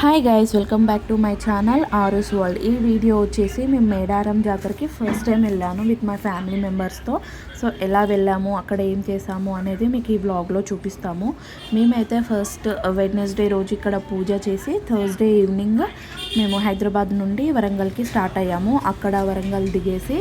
Hi guys welcome back to my channel Aru's world ఈ video వచ్చేసి మేము మేడారం జాతరకి ఫస్ట్ టైం వెళ్ళాను విత్ మై ఫ్యామిలీ మెంబర్స్తో సో ఎలా వెళ్ళాము అక్కడ ఏం చేసాము అనేది మీకు ఈ బ్లాగ్లో చూపిస్తాము. మేమైతే ఫస్ట్ వెడ్నెస్డే uh, రోజు ఇక్కడ పూజ చేసి థర్స్డే ఈవినింగ్ మేము హైదరాబాద్ నుండి వరంగల్కి స్టార్ట్ అయ్యాము. అక్కడ వరంగల్ దిగేసి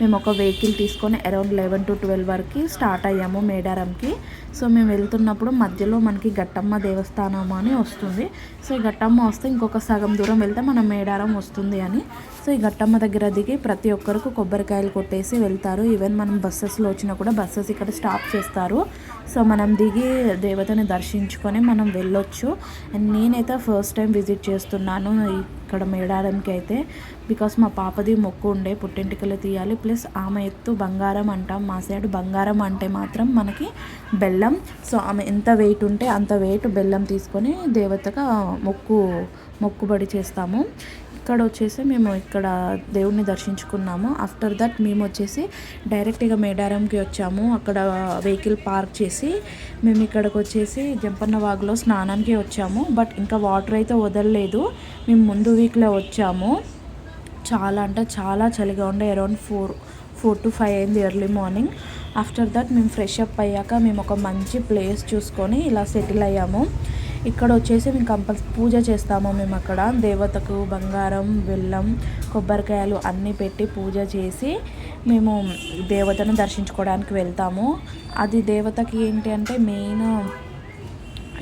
మేము ఒక వెహికల్ తీసుకొని అరౌండ్ లెవెన్ టు ట్వెల్వ్ వరకు స్టార్ట్ అయ్యాము మేడారంకి. సో మేము వెళ్తున్నప్పుడు మధ్యలో మనకి గట్టమ్మ దేవస్థానం అని వస్తుంది. సో ఈ గట్టమ్మ వస్తే ఇంకొక సగం దూరం వెళ్తే మన మేడారం వస్తుంది అని. సో ఈ గట్టమ్మ దగ్గర దిగి ప్రతి ఒక్కరికి కొబ్బరికాయలు కొట్టేసి వెళ్తారు. ఈవెన్ మనం బస్సెస్లో వచ్చినా కూడా బస్సెస్ ఇక్కడ స్టాప్ చేస్తారు. సో మనం దిగి దేవతని దర్శించుకొని మనం వెళ్ళొచ్చు. అండ్ నేనైతే ఫస్ట్ టైం విజిట్ చేస్తున్నాను. ఇక్కడ మేడారంకి అయితే బికాస్ మా పాపది మొక్కు ఉండే పుట్టింటికలు తీయాలి. ప్లస్ ఆమె ఎత్తు బంగారం అంటాం. మా సైడ్ బంగారం అంటే మాత్రం మనకి బెల్లం. సో ఆమె ఎంత వెయిట్ ఉంటే అంత వెయిట్ బెల్లం తీసుకొని దేవతగా మొక్కు మొక్కుబడి చేస్తాము. ఇక్కడ వచ్చేసి మేము ఇక్కడ దేవుడిని దర్శించుకున్నాము. ఆఫ్టర్ దట్ మేము వచ్చేసి డైరెక్ట్గా మేడారంకి వచ్చాము. అక్కడ వెహికల్ పార్క్ చేసి మేము ఇక్కడికి వచ్చేసి జంపన్న వాగులో స్నానానికి వచ్చాము. బట్ ఇంకా వాటర్ అయితే వదలలేదు. మేము ముందు వీక్లో వచ్చాము. చాలా అంటే చాలా చలిగా ఉండే around four four to five అయింది ఎర్లీ మార్నింగ్. ఆఫ్టర్ దట్ మేము ఫ్రెష్ అప్ అయ్యాక మేము ఒక మంచి ప్లేస్ చూసుకొని ఇలా సెటిల్ అయ్యాము. ఇక్కడ వచ్చేసి మేము కంపల్సరీ పూజ చేస్తాము మేము అక్కడ. దేవతకు బంగారం బెల్లం కొబ్బరికాయలు అన్నీ పెట్టి పూజ చేసి మేము దేవతను దర్శించుకోవడానికి వెళ్తాము. అది దేవతకి ఏంటి అంటే మెయిన్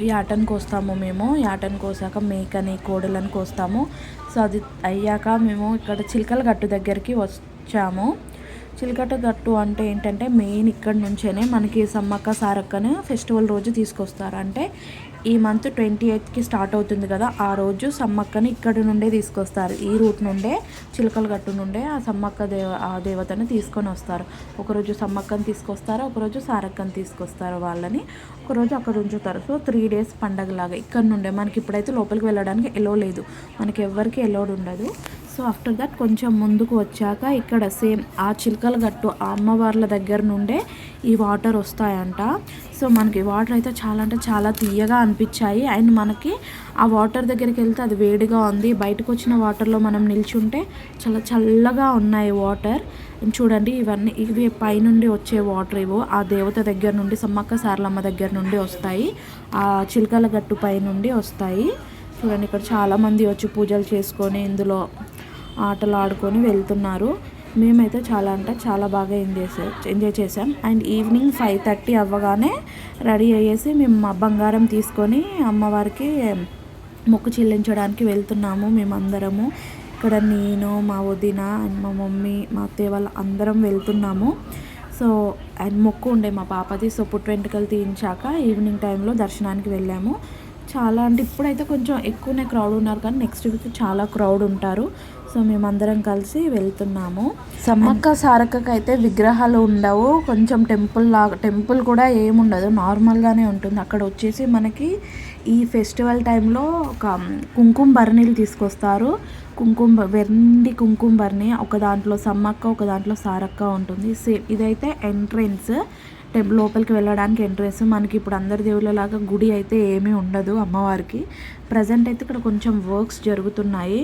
యాటను కోస్తాము మేము. యాటను కోసాక మేకని కోడలను కోస్తాము. సో అది అయ్యాక మేము ఇక్కడ చిలకల గట్టు దగ్గరికి వచ్చాము. చిలకట గట్టు అంటే ఏంటంటే మెయిన్ ఇక్కడ నుంచేనే మనకి సమ్మక్క సారక్కను ఫెస్టివల్ రోజు తీసుకొస్తారు. అంటే ఈ మంత్ ట్వంటీ ఎయిత్కి స్టార్ట్ అవుతుంది కదా ఆ రోజు సమ్మక్కని ఇక్కడి నుండే తీసుకొస్తారు. ఈ రూట్ నుండే చిలకల గట్టు నుండే ఆ సమ్మక్క దేవ ఆ దేవతను తీసుకొని వస్తారు. ఒకరోజు సమ్మక్కని తీసుకొస్తారు ఒకరోజు సారక్కని తీసుకొస్తారు వాళ్ళని. ఒకరోజు అక్కడ ఉంచుతారు. సో త్రీ డేస్ పండగలాగా. ఇక్కడ నుండే మనకి ఇప్పుడైతే లోపలికి వెళ్ళడానికి ఎలో లేదు. మనకి ఎవరికి ఎలోడ్ ఉండదు. సో ఆఫ్టర్ దట్ కొంచెం ముందుకు వచ్చాక ఇక్కడ సేమ్ ఆ చిలకల గట్టు ఆ అమ్మవార్ల దగ్గర నుండే ఈ వాటర్ వస్తాయంట. సో మనకి వాటర్ అయితే చాలా అంటే చాలా తీయగా అనిపించాయి. అండ్ మనకి ఆ వాటర్ దగ్గరికి వెళ్తే అది వేడిగా ఉంది. బయటకు వచ్చిన వాటర్లో మనం నిల్చుంటే చాలా చల్లగా ఉన్నాయి వాటర్ చూడండి ఇవన్నీ ఇవి పైనుండి వచ్చే వాటర్ ఇవో ఆ దేవత దగ్గర నుండి సమ్మక్క సారలమ్మ దగ్గర నుండి వస్తాయి. ఆ చిలకల గట్టు పై నుండి వస్తాయి. చూడండి ఇక్కడ చాలామంది వచ్చి పూజలు చేసుకొని ఇందులో ఆటలు ఆడుకొని వెళ్తున్నారు. మేమైతే చాలా అంటే చాలా బాగా ఎంజాయ్ ఎంజాయ్ చేసాం అండ్ ఈవినింగ్ ఫైవ్ థర్టీ అవ్వగానే రెడీ అయ్యేసి మేము మా బంగారం తీసుకొని అమ్మవారికి మొక్కు చెల్లించడానికి వెళ్తున్నాము మేమందరము. ఇక్కడ నేను మా వదిన అండ్ మా మమ్మీ మా అత్తయ్య వాళ్ళ అందరం వెళ్తున్నాము. సో అండ్ మొక్కు ఉండే మా పాపది. సో పుట్టు వెంట్రుకలు తీయించాక ఈవినింగ్ టైంలో దర్శనానికి వెళ్ళాము. చాలా అంటే ఇప్పుడైతే కొంచెం ఎక్కువనే క్రౌడ్ ఉన్నారు కానీ నెక్స్ట్ వీక్ చాలా క్రౌడ్ ఉంటారు. సో మేమందరం కలిసి వెళ్తున్నాము. సమ్మక్క సారక్కకి అయితే విగ్రహాలు ఉండవు. కొంచెం టెంపుల్ లాగా టెంపుల్ కూడా ఏముండదు. నార్మల్గానే ఉంటుంది. అక్కడ వచ్చేసి మనకి ఈ ఫెస్టివల్ టైంలో ఒక కుంకుమ భరణీలు తీసుకొస్తారు. కుంకుమ వెండి కుంకుమ భరణి ఒక దాంట్లో సమ్మక్క ఒక దాంట్లో సారక్క ఉంటుంది. సేమ్ ఇదైతే ఎంట్రెన్స్. టెంపుల్ లోపలికి వెళ్ళడానికి ఎంట్రెన్స్. మనకి ఇప్పుడు అందరి దేవుళ్ళలాగా గుడి అయితే ఏమీ ఉండదు అమ్మవారికి. ప్రజెంట్ అయితే ఇక్కడ కొంచెం వర్క్స్ జరుగుతున్నాయి.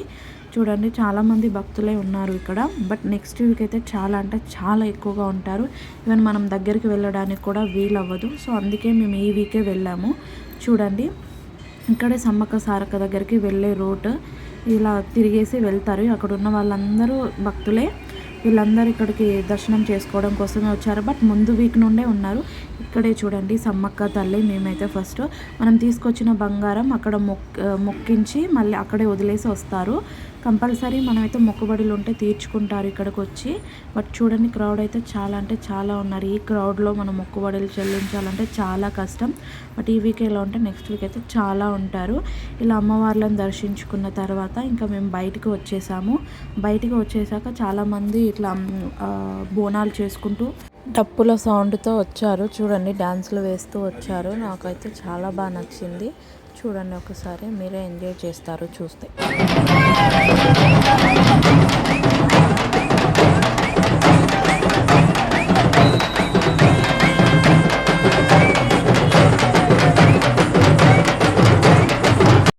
చూడండి చాలామంది భక్తులే ఉన్నారు ఇక్కడ. బట్ నెక్స్ట్ వీక్ అయితే చాలా అంటే చాలా ఎక్కువగా ఉంటారు. ఈవెన్ మనం దగ్గరికి వెళ్ళడానికి కూడా వీలవ్వదు. సో అందుకే మేము ఈ వీకే వెళ్ళాము. చూడండి ఇక్కడే సమ్మక్క సారక్క దగ్గరికి వెళ్ళే రోడ్ ఇలా తిరిగేసి వెళ్తారు. అక్కడ ఉన్న వాళ్ళందరూ భక్తులే. వీళ్ళందరూ ఇక్కడికి దర్శనం చేసుకోవడం కోసమే వచ్చారు. బట్ ముందు వీక్ నుండే ఉన్నారు. ఇక్కడే చూడండి సమ్మక్క తల్లి మేమైతే ఫస్ట్. మనం తీసుకొచ్చిన బంగారం అక్కడ మొక్ మొక్కించి మళ్ళీ అక్కడే వదిలేసి వస్తారు. కంపల్సరీ మనమైతే మొక్కుబడులు ఉంటే తీర్చుకుంటారు ఇక్కడికి వచ్చి బట్ చూడండి క్రౌడ్ అయితే చాలా అంటే చాలా ఉన్నారు. ఈ క్రౌడ్లో మనం మొక్కుబడులు చెల్లించాలంటే చాలా కష్టం. బట్ ఈ వీక్ ఎలా ఉంటే నెక్స్ట్ వీక్ అయితే చాలా ఉంటారు. ఇలా అమ్మవార్లను దర్శించుకున్న తర్వాత ఇంకా మేము బయటకు వచ్చేసాము. బయటికి వచ్చేసాక చాలామంది ఇట్లా బోనాలు చేసుకుంటూ డప్పుల సౌండ్తో వచ్చారు. చూడండి డ్యాన్స్లు వేస్తూ వచ్చారు. నాకైతే చాలా బాగా నచ్చింది. చూడండి ఒకసారి మీరే ఎంజాయ్ చేస్తారు చూస్తే.